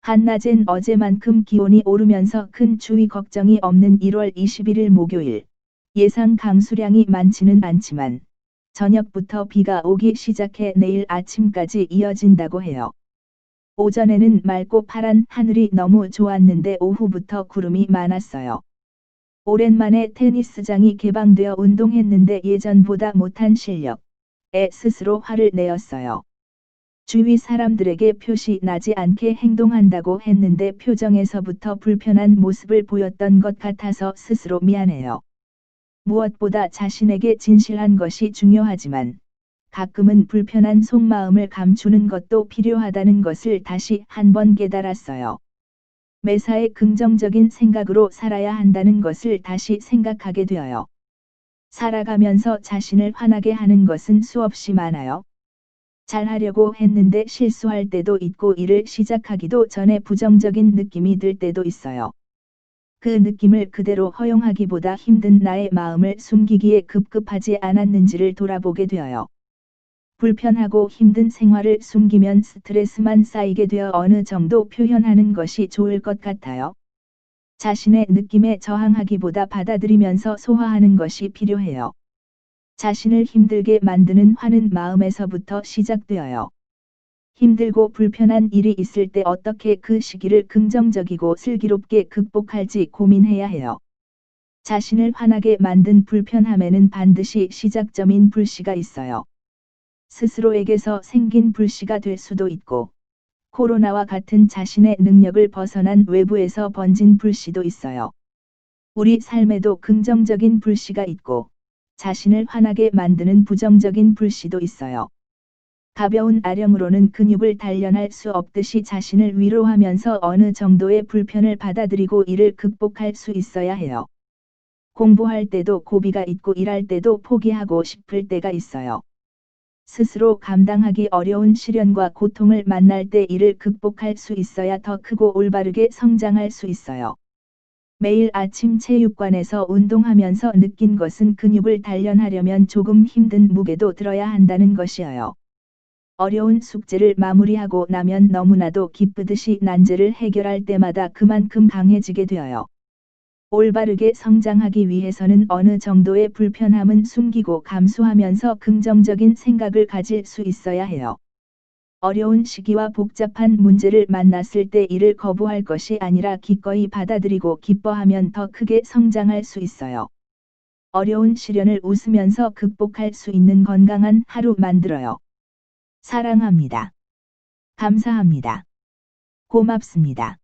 한낮엔 어제만큼 기온이 오르면서 큰 추위 걱정이 없는 1월 21일 목요일. 예상 강수량이 많지는 않지만 저녁부터 비가 오기 시작해 내일 아침까지 이어진다고 해요. 오전에는 맑고 파란 하늘이 너무 좋았는데 오후부터 구름이 많았어요. 오랜만에 테니스장이 개방되어 운동했는데 예전보다 못한 실력에 스스로 화를 내었어요. 주위 사람들에게 표시 나지 않게 행동한다고 했는데 표정에서부터 불편한 모습을 보였던 것 같아서 스스로 미안해요. 무엇보다 자신에게 진실한 것이 중요하지만 가끔은 불편한 속마음을 감추는 것도 필요하다는 것을 다시 한번 깨달았어요. 매사에 긍정적인 생각으로 살아야 한다는 것을 다시 생각하게 되어요. 살아가면서 자신을 화나게 하는 것은 수없이 많아요. 잘하려고 했는데 실수할 때도 있고 일을 시작하기도 전에 부정적인 느낌이 들 때도 있어요. 그 느낌을 그대로 허용하기보다 힘든 나의 마음을 숨기기에 급급하지 않았는지를 돌아보게 되어요. 불편하고 힘든 생활을 숨기면 스트레스만 쌓이게 되어 어느 정도 표현하는 것이 좋을 것 같아요. 자신의 느낌에 저항하기보다 받아들이면서 소화하는 것이 필요해요. 자신을 힘들게 만드는 화는 마음에서부터 시작되어요. 힘들고 불편한 일이 있을 때 어떻게 그 시기를 긍정적이고 슬기롭게 극복할지 고민해야 해요. 자신을 화나게 만든 불편함에는 반드시 시작점인 불씨가 있어요. 스스로에게서 생긴 불씨가 될 수도 있고, 코로나와 같은 자신의 능력을 벗어난 외부에서 번진 불씨도 있어요. 우리 삶에도 긍정적인 불씨가 있고, 자신을 화나게 만드는 부정적인 불씨도 있어요. 가벼운 아령으로는 근육을 단련할 수 없듯이 자신을 위로하면서 어느 정도의 불편을 받아들이고 이를 극복할 수 있어야 해요. 공부할 때도 고비가 있고 일할 때도 포기하고 싶을 때가 있어요. 스스로 감당하기 어려운 시련과 고통을 만날 때 이를 극복할 수 있어야 더 크고 올바르게 성장할 수 있어요. 매일 아침 체육관에서 운동하면서 느낀 것은 근육을 단련하려면 조금 힘든 무게도 들어야 한다는 것이어요. 어려운 숙제를 마무리하고 나면 너무나도 기쁘듯이 난제를 해결할 때마다 그만큼 강해지게 되어요. 올바르게 성장하기 위해서는 어느 정도의 불편함은 숨기고 감수하면서 긍정적인 생각을 가질 수 있어야 해요. 어려운 시기와 복잡한 문제를 만났을 때 이를 거부할 것이 아니라 기꺼이 받아들이고 기뻐하면 더 크게 성장할 수 있어요. 어려운 시련을 웃으면서 극복할 수 있는 건강한 하루 만들어요. 사랑합니다. 감사합니다. 고맙습니다.